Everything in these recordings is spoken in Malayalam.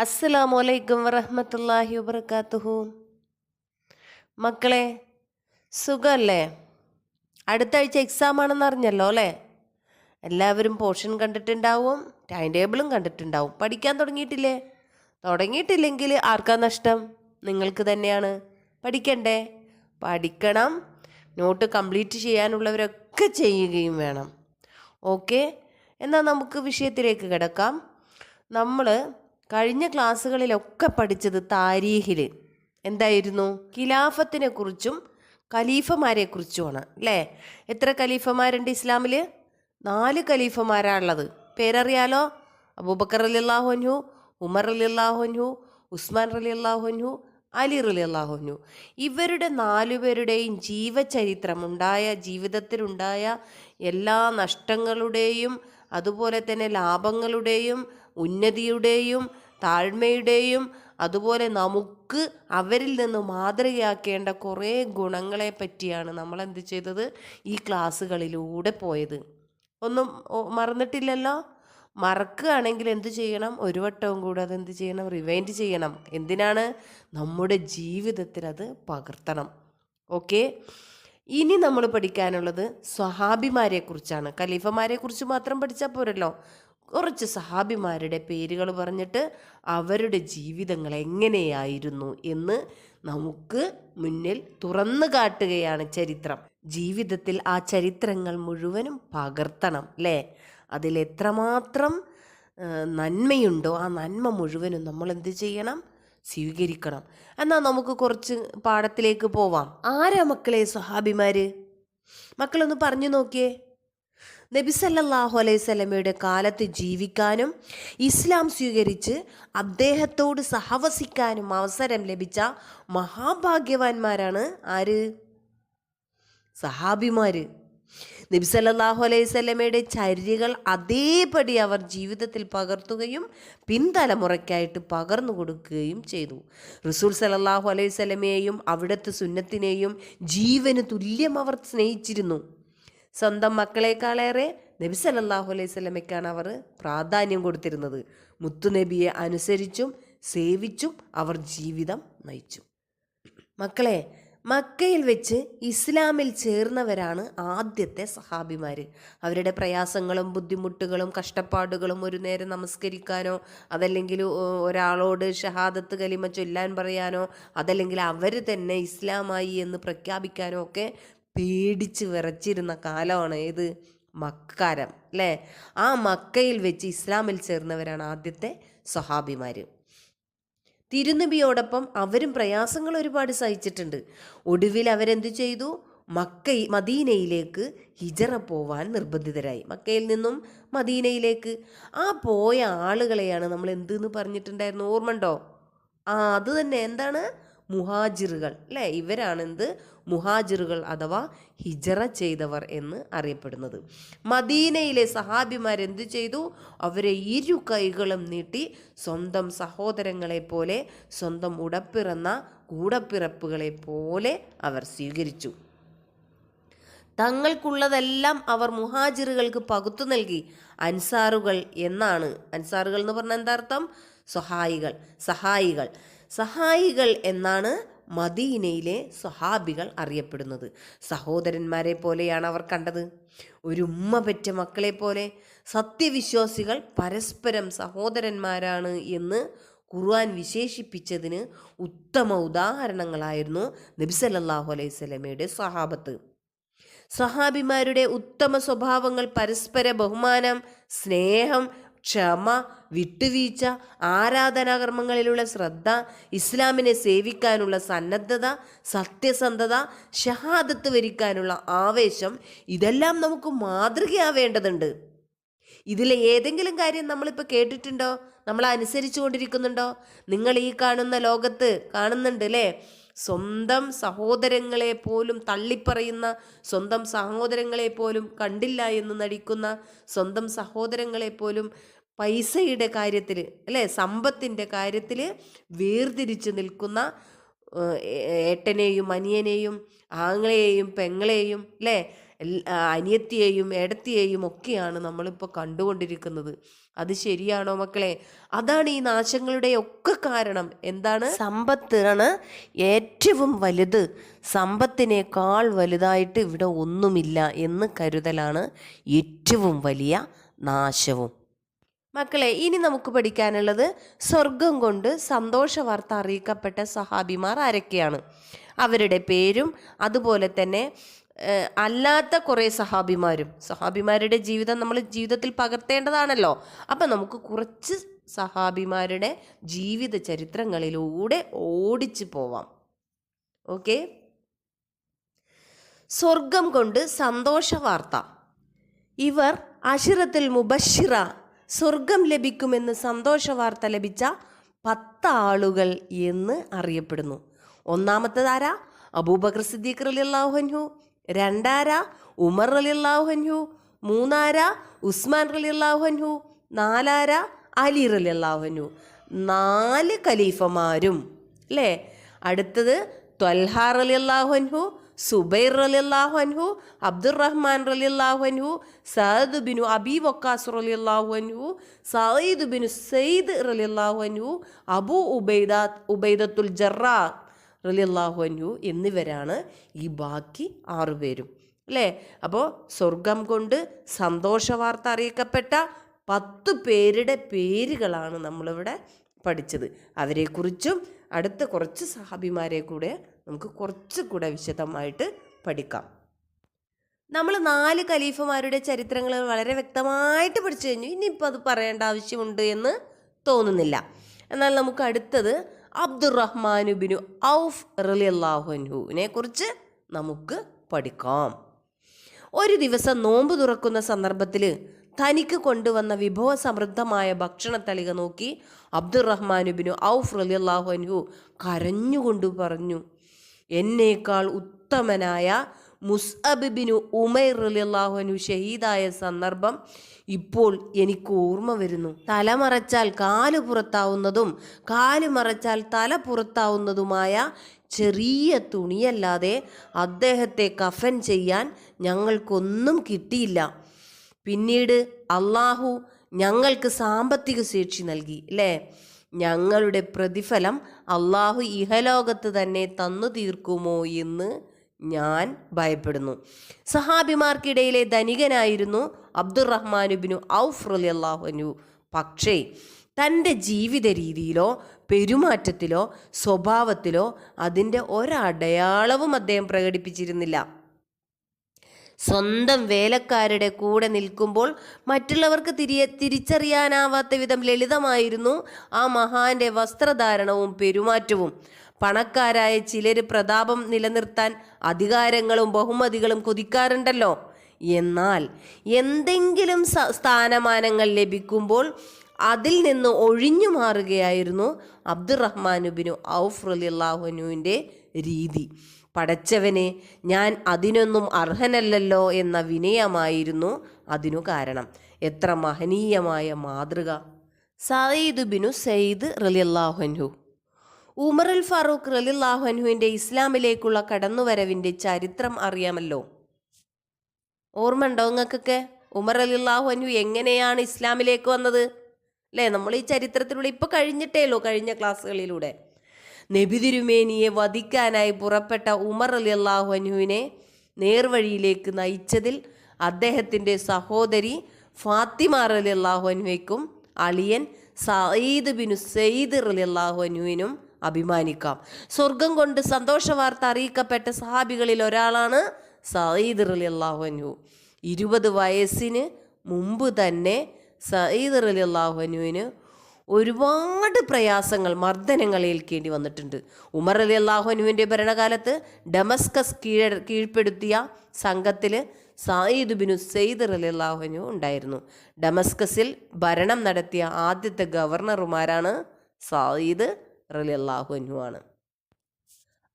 അസ്സലാമു അലൈക്കും വറഹമത്തല്ലാഹി വബർക്കാത്തുഹു മക്കളെ സുഖമല്ലേ അടുത്ത ആഴ്ച എക്സാം ആണെന്ന് അറിഞ്ഞല്ലോ അല്ലേ? എല്ലാവരും പോർഷൻ കണ്ടിട്ടുണ്ടാവും ടൈം ടേബിളും കണ്ടിട്ടുണ്ടാവും. പഠിക്കാൻ തുടങ്ങിയിട്ടില്ലേ? തുടങ്ങിയിട്ടില്ലെങ്കിൽ ആർക്കാ നഷ്ടം? നിങ്ങൾക്ക് തന്നെയാണ്. പഠിക്കണ്ടേ? പഠിക്കണം. നോട്ട് കംപ്ലീറ്റ് ചെയ്യാനുള്ളവരൊക്കെ ചെയ്യുകയും വേണം. ഓക്കെ എന്നാൽ നമുക്ക് വിഷയത്തിലേക്ക് കിടക്കാം. നമ്മൾ കഴിഞ്ഞ ക്ലാസ്സുകളിലൊക്കെ പഠിച്ചത് താരീഖിൽ എന്തായിരുന്നു? ഖിലാഫത്തിനെ കുറിച്ചും ഖലീഫമാരെ കുറിച്ചുമാണ് അല്ലേ? എത്ര ഖലീഫമാരുണ്ട് ഇസ്ലാമിൽ നാല് ഖലീഫമാരാണുള്ളത്. പേരറിയാലോ? അബൂബക്കർ അലി അള്ളാഹുൻഹു ഉമർ അലി അള്ളാഹുൻഹു ഉസ്മാൻ അലി അള്ളാഹുൻഹു അലി അലി അള്ളാഹുൻഹു ഇവരുടെ നാലുപേരുടെയും ജീവചരിത്രം ഉണ്ടായ ജീവിതത്തിലുണ്ടായ എല്ലാ നഷ്ടങ്ങളുടെയും അതുപോലെ തന്നെ ലാഭങ്ങളുടെയും ഉന്നതിയുടെയും താഴ്മയുടെയും അതുപോലെ നമുക്ക് അവരിൽ നിന്ന് മാതൃകയാക്കേണ്ട കുറേ ഗുണങ്ങളെ പറ്റിയാണ് നമ്മൾ എന്ത് ചെയ്തത്? ഈ ക്ലാസ്സുകളിലൂടെ പോയത്. ഒന്നും മറന്നിട്ടില്ലല്ലോ? മറക്കുകയാണെങ്കിൽ എന്ത് ചെയ്യണം? ഒരു വട്ടവും കൂടെ അത് എന്ത് ചെയ്യണം? റിവൈൻഡ് ചെയ്യണം. എന്തിനാണ്? നമ്മുടെ ജീവിതത്തിൽ അത് പകർത്തണം. ഓക്കെ ഇനി നമ്മൾ പഠിക്കാനുള്ളത് സ്വഹാബിമാരെ ഖലീഫമാരെക്കുറിച്ച് ഖലീഫമാരെ കുറിച്ച് മാത്രം പഠിച്ചാൽ പോരല്ലോ. കുറച്ച് സഹാബിമാരുടെ പേരുകൾ പറഞ്ഞിട്ട് അവരുടെ ജീവിതങ്ങൾ എങ്ങനെയായിരുന്നു എന്ന് നമുക്ക് മുന്നിൽ തുറന്നു കാട്ടുകയാണ് ചരിത്രം. ജീവിതത്തിൽ ആ ചരിത്രങ്ങൾ മുഴുവനും പകർത്തണം അല്ലേ ആ, നന്മയുണ്ടോ ആ നന്മ മുഴുവനും നമ്മൾ എന്ത് ചെയ്യണം? സ്വീകരിക്കണം. എന്നാൽ നമുക്ക് കുറച്ച് പാഠത്തിലേക്ക് പോവാം. ആരാ മക്കളെ സഹാബിമാര് മക്കളൊന്ന് പറഞ്ഞു നോക്കിയേ. നബി സല്ലല്ലാഹു അലൈഹി സ്വലമയുടെ കാലത്ത് ജീവിക്കാനും ഇസ്ലാം സ്വീകരിച്ച് അദ്ദേഹത്തോട് സഹവസിക്കാനും അവസരം ലഭിച്ച മഹാഭാഗ്യവാന്മാരാണ് ആര്? സഹാബിമാര്. നബി സല്ലല്ലാഹു അലൈഹി സ്വലമയുടെ ചര്യകൾ അതേപടി അവർ ജീവിതത്തിൽ പകർത്തുകയും പിൻതലമുറയ്ക്കായിട്ട് പകർന്നു കൊടുക്കുകയും ചെയ്തു. റസൂൽ സലല്ലാഹു അലൈഹി സ്വലമയെയും അവിടുത്തെ സുന്നത്തിനെയും ജീവന് തുല്യം അവർ സ്നേഹിച്ചിരുന്നു. സ്വന്തം മക്കളെക്കാളേറെ നബി സല്ലല്ലാഹു അലൈഹി സ്വലമയ്ക്കാണ് അവർ പ്രാധാന്യം കൊടുത്തിരുന്നത്. മുത്തുനബിയെ അനുസരിച്ചും സേവിച്ചും അവർ ജീവിതം നയിച്ചു. മക്കളെ മക്കയിൽ വെച്ച് ഇസ്ലാമിൽ ചേർന്നവരാണ് ആദ്യത്തെ സഹാബിമാർ അവരുടെ പ്രയാസങ്ങളും ബുദ്ധിമുട്ടുകളും കഷ്ടപ്പാടുകളും ഒരു നേരം നമസ്കരിക്കാനോ അതല്ലെങ്കിൽ ഒരാളോട് ഷഹാദത്ത് കലിമ ചൊല്ലാൻ പറയാനോ അതല്ലെങ്കിൽ അവർ തന്നെ ഇസ്ലാമായി എന്ന് പ്രഖ്യാപിക്കാനോ ഒക്കെ പേടിച്ച് വിറച്ചിരുന്ന കാലമാണ് ഏത് മക്കാരം അല്ലേ? ആ മക്കയിൽ വെച്ച് ഇസ്ലാമിൽ ചേർന്നവരാണ് ആദ്യത്തെ സഹാബിമാർ തിരുനബിയോടൊപ്പം അവരും പ്രയാസങ്ങൾ ഒരുപാട് സഹിച്ചിട്ടുണ്ട്. ഒടുവിൽ അവരെന്ത് ചെയ്തു? മക്ക മദീനയിലേക്ക് ഹിജറ പോവാൻ നിർബന്ധിതരായി. മക്കയിൽ നിന്നും മദീനയിലേക്ക്. ആ പോയ ആളുകളെയാണ് നമ്മൾ എന്തെന്ന് പറഞ്ഞിട്ടുണ്ടായിരുന്നു ഓർമ്മണ്ടോ ആ അത് തന്നെ. എന്താണ്? മുഹാജിറുകൾ അല്ലേ? ഇവരാണെന്ത്? മുഹാജിറുകൾ അഥവാ ഹിജറ ചെയ്തവർ എന്ന് അറിയപ്പെടുന്നത്. മദീനയിലെ സഹാബിമാർ എന്തു ചെയ്തു? അവരെ ഇരു കൈകളും നീട്ടി സ്വന്തം സഹോദരങ്ങളെ പോലെ സ്വന്തം ഉടപ്പിറന്ന കൂടപ്പിറപ്പുകളെ പോലെ അവർ സ്വീകരിച്ചു. തങ്ങൾക്കുള്ളതെല്ലാം അവർ മുഹാജിറുകൾക്ക് പകുത്തു നൽകി. അൻസാറുകൾ എന്നാണ്. അൻസാറുകൾ എന്ന് പറഞ്ഞാൽ എന്താർത്ഥം സഹായികൾ സഹായികൾ. സഹായികൾ എന്നാണ് മദീനയിലെ സ്വഹാബികൾ അറിയപ്പെടുന്നത്. സഹോദരന്മാരെ പോലെയാണ് അവർ കണ്ടത്. ഒരു ഉമ്മ പെറ്റ മക്കളെ പോലെ സത്യവിശ്വാസികൾ പരസ്പരം സഹോദരന്മാരാണ് എന്ന് ഖുർആൻ വിശേഷിപ്പിച്ചതിന് ഉത്തമ ഉദാഹരണങ്ങളായിരുന്നു നബിസല്ലാഹു അലൈഹി സ്വലമയുടെ സ്വഹാബത്ത്. സഹാബിമാരുടെ ഉത്തമ സ്വഭാവങ്ങൾ പരസ്പര ബഹുമാനം സ്നേഹം ക്ഷമ വിട്ടുവീഴ്ച ആരാധനാകർമ്മങ്ങളിലുള്ള ശ്രദ്ധ ഇസ്ലാമിനെ സേവിക്കാനുള്ള സന്നദ്ധത സത്യസന്ധത ഷഹാദത്ത് വരിക്കാനുള്ള ആവേശം ഇതെല്ലാം നമുക്ക് മാതൃകയാവേണ്ടതുണ്ട്. ഇതിലെ ഏതെങ്കിലും കാര്യം നമ്മളിപ്പോൾ കേട്ടിട്ടുണ്ടോ? നമ്മൾ അനുസരിച്ചു കൊണ്ടിരിക്കുന്നുണ്ടോ നിങ്ങൾ ഈ കാണുന്ന ലോകത്ത് കാണുന്നുണ്ട് അല്ലേ സ്വന്തം സഹോദരങ്ങളെ പോലും തള്ളിപ്പറയുന്ന സ്വന്തം സഹോദരങ്ങളെ പോലും കണ്ടില്ല എന്ന് നടിക്കുന്ന സ്വന്തം സഹോദരങ്ങളെ പോലും പൈസയുടെ കാര്യത്തിൽ അല്ലേ? സമ്പത്തിന്റെ കാര്യത്തിൽ വേർതിരിച്ച് നിൽക്കുന്ന ഏട്ടനെയും അനിയനെയും ആങ്ങളെയും പെങ്ങളെയും അല്ലേ? അനിയത്തിയെയും ഏടത്തിയെയും ഒക്കെയാണ് നമ്മളിപ്പോൾ കണ്ടുകൊണ്ടിരിക്കുന്നത്. അത് ശരിയാണോ മക്കളെ? അതാണ് ഈ നാശങ്ങളുടെ ഒക്കെ കാരണം. എന്താണ്? സമ്പത്താണ് ഏറ്റവും വലുത്. സമ്പത്തിനേക്കാൾ വലുതായിട്ട് ഇവിടെ ഒന്നുമില്ല എന്ന് കരുതലാണ് ഏറ്റവും വലിയ നാശവും. മക്കളെ ഇനി നമുക്ക് പഠിക്കാനുള്ളത് സ്വർഗം കൊണ്ട് സന്തോഷ വാർത്ത അറിയിക്കപ്പെട്ട സഹാബിമാർ ആരൊക്കെയാണ്? അവരുടെ പേരും അതുപോലെ തന്നെ അല്ലാത്ത കുറേ സഹാബിമാരും സഹാബിമാരുടെ ജീവിതം നമ്മൾ ജീവിതത്തിൽ പകർത്തേണ്ടതാണല്ലോ. അപ്പം നമുക്ക് കുറച്ച് സഹാബിമാരുടെ ജീവിത ചരിത്രങ്ങളിലൂടെ ഓടിച്ചു പോവാം. ഓക്കെ? സ്വർഗം കൊണ്ട് സന്തോഷ വാർത്ത. ഇവർ അഷിറത്തിൽ മുബഷിറ സ്വർഗം ലഭിക്കുമെന്ന് സന്തോഷ വാർത്ത ലഭിച്ച പത്ത് ആളുകൾ എന്ന് അറിയപ്പെടുന്നു. ഒന്നാമത്തെ ഒന്നാമത്തേതാരാ? അബൂബക്കർ സിദ്ദീഖ് അലി അള്ളാഹുഹു രണ്ടാര ഉമർ അലി അള്ളാഹുഹു മൂന്നാര ഉസ്മാൻ അലി അള്ളാഹുഹു നാലാര അലി അലി അള്ളാഹുഹു നാല് ഖലീഫമാരും അല്ലേ? അടുത്തത് ത്വൽഹാർ അലി അള്ളാഹുഹു സുബൈർ അലി അൻഹു അബ്ദുറഹ്മാൻ അലി അൻഹു സഅദ് ബിനു അബി വക്കാസ് അലി അൻഹു സയ്ദ് ബിനു സെയ്ദ് അലി അൻഹു അബു ഉബൈദ ഉബൈദത്തുൽ ജറാ അലി അൻഹു എന്നിവരാണ് ഈ ബാക്കി ആറുപേരും അല്ലേ? അപ്പോൾ സ്വർഗം കൊണ്ട് സന്തോഷ വാർത്ത അറിയിക്കപ്പെട്ട പത്ത് പേരുടെ പേരുകളാണ് നമ്മളിവിടെ പഠിച്ചത്. അവരെക്കുറിച്ചും അടുത്ത കുറച്ച് സഹാബിമാരെ കൂടെ നമുക്ക് കുറച്ച് കൂടെ വിശദമായിട്ട് പഠിക്കാം. നമ്മൾ നാല് ഖലീഫമാരുടെ ചരിത്രങ്ങൾ വളരെ വ്യക്തമായിട്ട് പഠിച്ചു കഴിഞ്ഞു. ഇനിയിപ്പോൾ അത് പറയേണ്ട ആവശ്യമുണ്ട് എന്ന് തോന്നുന്നില്ല. എന്നാൽ നമുക്ക് അടുത്തത് അബ്ദുറഹ്മാനുബിനു ഔഫ് റലി അള്ളാഹുൻഹുവിനെ കുറിച്ച് നമുക്ക് പഠിക്കാം. ഒരു ദിവസം നോമ്പ് തുറക്കുന്ന സന്ദർഭത്തിൽ തനിക്ക് കൊണ്ടുവന്ന വിഭവ വിഭവസമൃദ്ധമായ ഭക്ഷണത്തളിക നോക്കി അബ്ദുറഹ്മാനുബിനു ഔഫ് റലി അൻഹു കരഞ്ഞുകൊണ്ട് പറഞ്ഞു എന്നേക്കാൾ ഉത്തമനായ മുസ്അബിബിനു ഉമൈർ അൻഹു ഷഹീദായ സന്ദർഭം ഇപ്പോൾ എനിക്ക് ഓർമ്മ വരുന്നു. തല മറച്ചാൽ കാൽ പുറത്താവുന്നതും കാൽ മറച്ചാൽ തല പുറത്താവുന്നതുമായ ചെറിയ തുണിയല്ലാതെ അദ്ദേഹത്തെ കഫൻ ചെയ്യാൻ ഞങ്ങൾക്കൊന്നും കിട്ടിയില്ല. പിന്നീട് അള്ളാഹു ഞങ്ങൾക്ക് സാമ്പത്തിക ശേഷി നൽകി അല്ലേ? ഞങ്ങളുടെ പ്രതിഫലം അള്ളാഹു ഇഹലോകത്ത് തന്നെ തന്നു തീർക്കുമോ എന്ന് ഞാൻ ഭയപ്പെടുന്നു. സഹാബിമാർക്കിടയിലെ ധനികനായിരുന്നു അബ്ദുറഹ്മാനുബിനു ഔഫ് റലി അള്ളാഹുനു പക്ഷേ തന്റെ ജീവിത രീതിയിലോ പെരുമാറ്റത്തിലോ സ്വഭാവത്തിലോ അതിന്റെ ഒരടയാളവും അദ്ദേഹം പ്രകടിപ്പിച്ചിരുന്നില്ല. സ്വന്തം വേലക്കാരുടെ കൂടെ നിൽക്കുമ്പോൾ മറ്റുള്ളവർക്ക് തിരിയെ തിരിച്ചറിയാനാവാത്ത വിധം ലളിതമായിരുന്നു ആ മഹാന്റെ വസ്ത്രധാരണവും പെരുമാറ്റവും. പണക്കാരായ ചിലർ പ്രതാപം നിലനിർത്താൻ അധികാരങ്ങളും ബഹുമതികളും കൊതിക്കാറുണ്ടല്ലോ. എന്നാൽ എന്തെങ്കിലും സ്ഥാനമാനങ്ങൾ ലഭിക്കുമ്പോൾ അതിൽ നിന്ന് ഒഴിഞ്ഞു മാറുകയായിരുന്നു അബ്ദുറഹ്മാനുബിനു ഔഫ് റലിള്ളാഹുനുവിന്റെ രീതി. പടച്ചവനെ ഞാൻ അതിനൊന്നും അർഹനല്ലല്ലോ എന്ന വിനയമായിരുന്നു അതിനു കാരണം. എത്ര മഹനീയമായ മാതൃക. സയ്യിദ് ബിനു സയ്യിദ് റലിയല്ലാഹുൻഹു ഉമർ അൽ ഫാറൂഖ് റലിയല്ലാഹുൻഹുവിന്റെ ഇസ്ലാമിലേക്കുള്ള കടന്നുവരവിന്റെ ചരിത്രം അറിയാമല്ലോ. ഓർമ്മ ഉണ്ടോ നിങ്ങൾക്കൊക്കെ? ഉമർ അലില്ലാഹുഹു എങ്ങനെയാണ് ഇസ്ലാമിലേക്ക് വന്നത്? അല്ലേ? നമ്മൾ ഈ ചരിത്രത്തിലൂടെ ഇപ്പോൾ കഴിഞ്ഞിട്ടേ കഴിഞ്ഞ ക്ലാസ്സുകളിലൂടെ. നബി തിരുമേനിയെ വധിക്കാനായി പുറപ്പെട്ട ഉമർ അലി അള്ളാഹു അനുവിനെ നേർവഴിയിലേക്ക് നയിച്ചതിൽ അദ്ദേഹത്തിന്റെ സഹോദരി ഫാത്തിമ അലി അള്ളാഹു അനുവയ്ക്കും അളിയൻ സയ്യിദ് ബിനു സയ്യിദ് അലി അള്ളാഹു അനുവിനും അഭിമാനിക്കാം. സ്വർഗം കൊണ്ട് സന്തോഷ വാർത്ത അറിയിക്കപ്പെട്ട സഹാബികളിൽ ഒരാളാണ് സയ്യിദ് അലി അള്ളാഹുനു ഇരുപത് വയസ്സിന് മുമ്പ് തന്നെ സയ്യിദ് അലി അള്ളാഹുനുവിന് ഒരുപാട് പ്രയാസങ്ങൾ മർദ്ദനങ്ങൾ ഏൽക്കേണ്ടി വന്നിട്ടുണ്ട്. ഉമർ അലി അള്ളാഹുനുവിന്റെ ഭരണകാലത്ത് ഡമസ്കസ് കീഴ കീഴ്പ്പെടുത്തിയ സംഘത്തിൽ സായിദ് ബിനു സെയ്ദ് അലി അള്ളാഹുനു ഉണ്ടായിരുന്നു. ഡമസ്കസിൽ ഭരണം നടത്തിയ ആദ്യത്തെ ഗവർണറുമാരാണ് സായിദ് റലി അള്ളാഹുനു ആണ്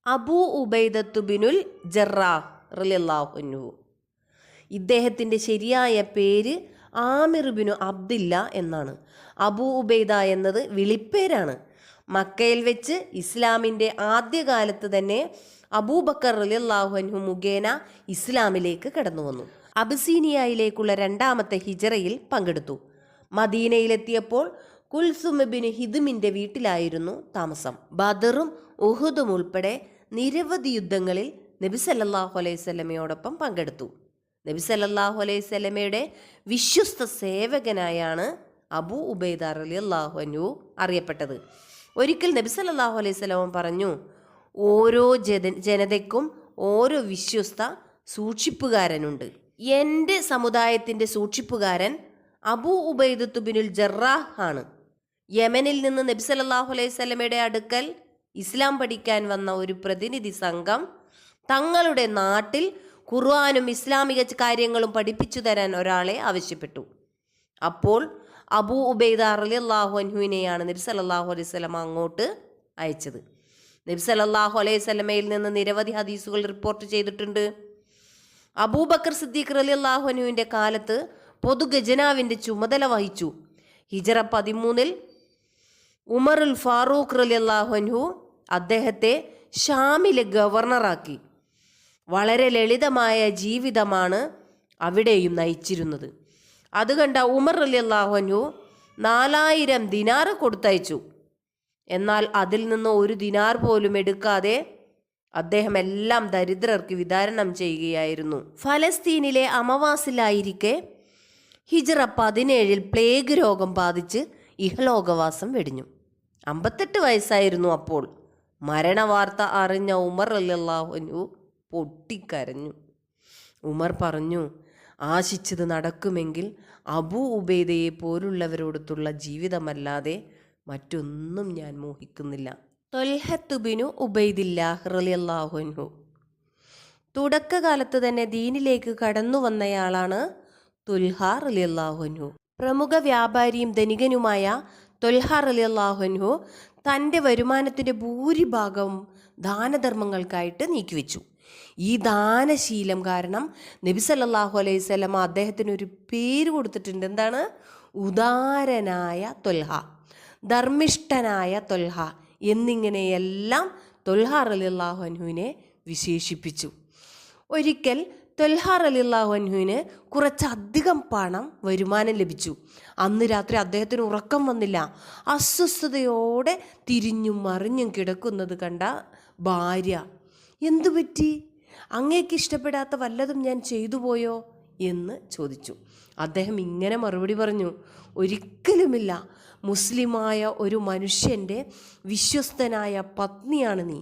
അബൂ ഉബൈദത്തു ബിനുൽ ജറാ റലി അള്ളാഹുനു ഇദ്ദേഹത്തിന്റെ ശരിയായ പേര് ആമിർ ബിനു അബ്ദില്ല എന്നാണ്. അബൂ ഉബൈദ എന്നത് വിളിപ്പേരാണ്. മക്കയിൽ വെച്ച് ഇസ്ലാമിന്റെ ആദ്യകാലത്ത് തന്നെ അബൂബക്കർ അലിയല്ലാഹുഅൻഹു മുഖേന ഇസ്ലാമിലേക്ക് കടന്നു വന്നു. അബസീനിയയിലേക്കുള്ള രണ്ടാമത്തെ ഹിജറയിൽ പങ്കെടുത്തു. മദീനയിലെത്തിയപ്പോൾ കുൽസുമബിന് ഹിദുമിന്റെ വീട്ടിലായിരുന്നു താമസം. ബദറും ഉഹുദും ഉൾപ്പെടെ നിരവധി യുദ്ധങ്ങളിൽ നബി സല്ലല്ലാഹു അലൈഹി സ്വലമയോടൊപ്പം പങ്കെടുത്തു. നബി സല്ലല്ലാഹു അലൈഹി സ്വലമയുടെ വിശ്വസ്ത സേവകനായാണ് അബു ഉബൈദ അലി അള്ളാഹു അനു അറിയപ്പെട്ടത്. ഒരിക്കൽ നബി സല്ലല്ലാഹു അലൈഹി പറഞ്ഞു ഓരോ ജന ജനതയ്ക്കും ഓരോ വിശ്വസ്ത സൂക്ഷിപ്പുകാരനുണ്ട്. എന്റെ സമുദായത്തിന്റെ സൂക്ഷിപ്പുകാരൻ അബു ഉബൈദത്ത് ബിനുൽ ജറാഹ് ആണ്. യമനിൽ നിന്ന് നബി സല്ലല്ലാഹു അലൈഹി സ്വലമയുടെ അടുക്കൽ ഇസ്ലാം പഠിക്കാൻ വന്ന ഒരു പ്രതിനിധി സംഘം തങ്ങളുടെ നാട്ടിൽ ഖുർആാനും ഇസ്ലാമിക കാര്യങ്ങളും പഠിപ്പിച്ചു തരാൻ ഒരാളെ ആവശ്യപ്പെട്ടു. അപ്പോൾ അബൂ ഉബൈദ അലി അള്ളാഹു അൻഹുവിനെയാണ് നബി സല്ലല്ലാഹു അലൈഹി സ്വലം അങ്ങോട്ട് അയച്ചത്. നബി സല്ലല്ലാഹു അലൈഹി സ്വലമയിൽ നിന്ന് നിരവധി ഹദീസുകൾ റിപ്പോർട്ട് ചെയ്തിട്ടുണ്ട്. അബൂബക്കർ സിദ്ദീഖ് അലി അള്ളാഹു അനുവിന്റെ കാലത്ത് പൊതു ഖജനാവിന്റെ ചുമതല വഹിച്ചു. ഹിജറ പതിമൂന്നിൽ ഉമറുൽ ഫാറൂഖ് റലി അള്ളാഹു അൻഹു അദ്ദേഹത്തെ ഷാമിലെ ഗവർണറാക്കി. വളരെ ലളിതമായ ജീവിതമാണ് അവിടെയും നയിച്ചിരുന്നത്. അത് കണ്ട ഉമർ അലി അള്ളാഹുനു നാലായിരം ദിനാറ് കൊടുത്തയച്ചു. എന്നാൽ അതിൽ നിന്ന് ഒരു ദിനാർ പോലും എടുക്കാതെ അദ്ദേഹം എല്ലാം ദരിദ്രർക്ക് വിതരണം ചെയ്യുകയായിരുന്നു. ഫലസ്തീനിലെ അമവാസിലായിരിക്കെ ഹിജറ പതിനേഴിൽ പ്ലേഗ് രോഗം ബാധിച്ച് ഇഹലോകവാസം വെടിഞ്ഞു. അമ്പത്തെട്ട് വയസ്സായിരുന്നു അപ്പോൾ. മരണവാർത്ത അറിഞ്ഞ ഉമർ അല്ലാഹുനു പൊട്ടിക്കരഞ്ഞു. ഉമർ പറഞ്ഞു ആശിച്ചത് നടക്കുമെങ്കിൽ അബു ഉബൈദയെ പോലുള്ളവരോടത്തുള്ള ജീവിതമല്ലാതെ മറ്റൊന്നും ഞാൻ മോഹിക്കുന്നില്ല. തൊൽഹത്തുബിനു ഉബൈദില്ലാഹ് റലിയല്ലാഹുൻഹു തുടക്കകാലത്ത് തന്നെ ദീനിലേക്ക് കടന്നു വന്നയാളാണ് തുൽഹാർ അലിയല്ലാഹുൻഹു പ്രമുഖ വ്യാപാരിയും ധനികനുമായ തൊൽഹാർ അള്ളാഹുഹു തന്റെ വരുമാനത്തിന്റെ ഭൂരിഭാഗവും ദാനധർമ്മങ്ങൾക്കായിട്ട് നീക്കിവെച്ചു. ഈ ദാനശീലം കാരണം നബി സല്ലാഹു അലൈഹി സ്വലമ അദ്ദേഹത്തിന് ഒരു പേര് കൊടുത്തിട്ടുണ്ട്. എന്താണ്? ഉദാരനായ തൊൽഹ ധർമ്മിഷ്ഠനായ തൊൽഹ എന്നിങ്ങനെയെല്ലാം തൊൽഹാർ അലി അള്ളാഹു അനുവിനെ വിശേഷിപ്പിച്ചു. ഒരിക്കൽ തൊൽഹാർ അലി അള്ളാഹു അൻഹുവിന് കുറച്ചധികം പണം വരുമാനം ലഭിച്ചു. അന്ന് രാത്രി അദ്ദേഹത്തിന് ഉറക്കം വന്നില്ല. അസ്വസ്ഥതയോടെ തിരിഞ്ഞും മറിഞ്ഞും കിടക്കുന്നത് കണ്ട ഭാര്യ എന്തു പറ്റി? അങ്ങേക്ക് ഇഷ്ടപ്പെടാത്ത വല്ലതും ഞാൻ ചെയ്തു പോയോ? എന്ന് ചോദിച്ചു. അദ്ദേഹം ഇങ്ങനെ മറുപടി പറഞ്ഞു ഒരിക്കലുമില്ല. മുസ്ലിമായ ഒരു മനുഷ്യന്റെ വിശ്വസ്തനായ പത്നിയാണ് നീ.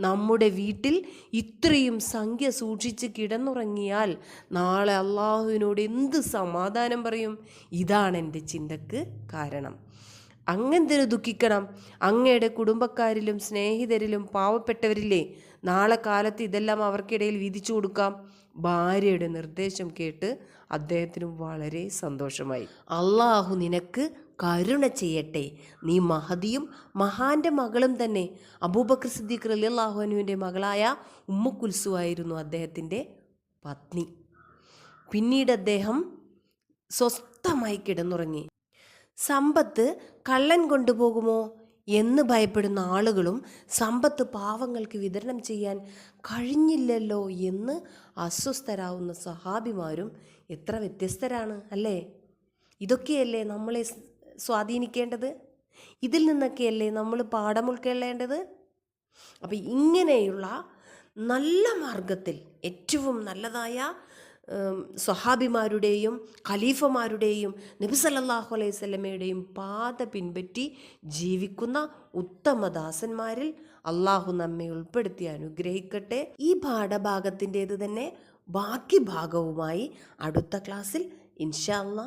നമ്മുടെ വീട്ടിൽ ഇത്രയും സംഖ്യ സൂക്ഷിച്ച് കിടന്നുറങ്ങിയാൽ നാളെ അള്ളാഹുവിനോട് എന്ത് സമാധാനം പറയും? ഇതാണ് എന്റെ ചിന്തക്ക് കാരണം. അങ്ങെന്തിനു ദുഃഖിക്കണം? അങ്ങയുടെ കുടുംബക്കാരിലും സ്നേഹിതരിലും പാവപ്പെട്ടവരില്ലേ? നാളെ കാലത്ത് ഇതെല്ലാം അവർക്കിടയിൽ വിധിച്ചു കൊടുക്കാം. ഭാര്യയുടെ നിർദ്ദേശം കേട്ട് അദ്ദേഹത്തിന് വളരെ സന്തോഷമായി. അള്ളാഹു നിനക്ക് കരുണ ചെയ്യട്ടെ. നീ മഹദിയും മഹാന്റെ മകളും തന്നെ. അബൂബക്കർ സിദ്ദീഖ് അലി അള്ളാഹുനുവിന്റെ മകളായ ഉമ്മ ആയിരുന്നു അദ്ദേഹത്തിന്റെ പത്നി. പിന്നീട് അദ്ദേഹം സ്വസ്ഥമായി കിടന്നുറങ്ങി. സമ്പത്ത് കള്ളൻ കൊണ്ടുപോകുമോ എന്ന് ഭയപ്പെടുന്ന ആളുകളും സമ്പത്ത് പാവങ്ങൾക്ക് വിതരണം ചെയ്യാൻ കഴിഞ്ഞില്ലല്ലോ എന്ന് അസ്വസ്ഥരാവുന്ന സഹാബിമാരും എത്ര വ്യത്യസ്തരാണ് അല്ലേ? ഇതൊക്കെയല്ലേ നമ്മളെ സ്വാധീനിക്കേണ്ടത്? ഇതിൽ നിന്നൊക്കെയല്ലേ നമ്മൾ പാഠം ഉൾക്കൊള്ളേണ്ടത്? അപ്പം ഇങ്ങനെയുള്ള നല്ല മാർഗത്തിൽ ഏറ്റവും നല്ലതായ സ്വഹാബിമാരുടെയും ഖലീഫമാരുടെയും നബി സല്ലല്ലാഹു അലൈഹി സ്വലമയുടെയും പാത പിൻപറ്റി ജീവിക്കുന്ന ഉത്തമദാസന്മാരിൽ അള്ളാഹു നമ്മെ ഉൾപ്പെടുത്തി അനുഗ്രഹിക്കട്ടെ. ഈ പാഠഭാഗത്തിന്റേത് തന്നെ ബാക്കി ഭാഗവുമായി അടുത്ത ക്ലാസ്സിൽ ഇൻഷാ അല്ലാ